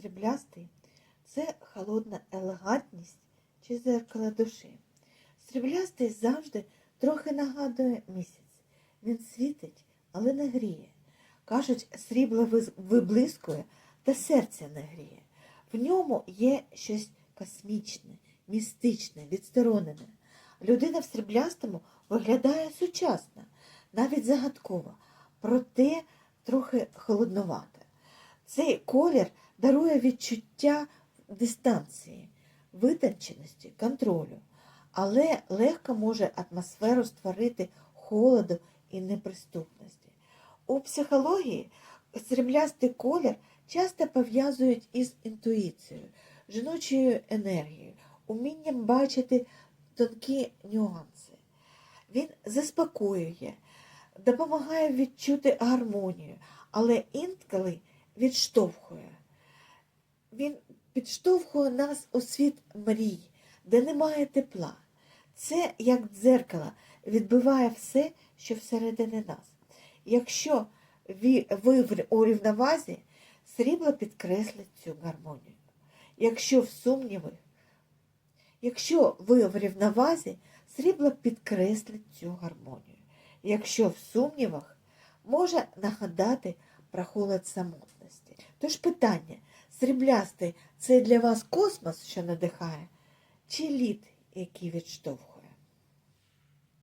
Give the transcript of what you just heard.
Сріблястий це холодна елегантність чи зеркало душі. Сріблястий завжди трохи нагадує місяць. Він світить, але не гріє. Кажуть, срібло виблискує, та серця не гріє. В ньому є щось космічне, містичне, відсторонене. Людина в сріблястому виглядає сучасно, навіть загадково, проте трохи холодновато. Цей колір дарує відчуття дистанції, витонченості, контролю, але легко може атмосферу створити холоду і неприступності. У психології сріблястий колір часто пов'язують із інтуїцією, жіночою енергією, умінням бачити тонкі нюанси. Він заспокоює, допомагає відчути гармонію, але інколи відштовхує. Він підштовхує нас у світ мрій, де немає тепла. Це, як дзеркало, відбиває все, що всередині нас. Якщо ви, у рівновазі, срібло підкреслить цю гармонію. Якщо в сумніви, якщо ви в рівновазі, срібло підкреслить цю гармонію. Якщо в сумнівах, може нагадати про холод самотності. Тож питання, сріблястий це для вас космос, що надихає, чи лід, який відштовхує?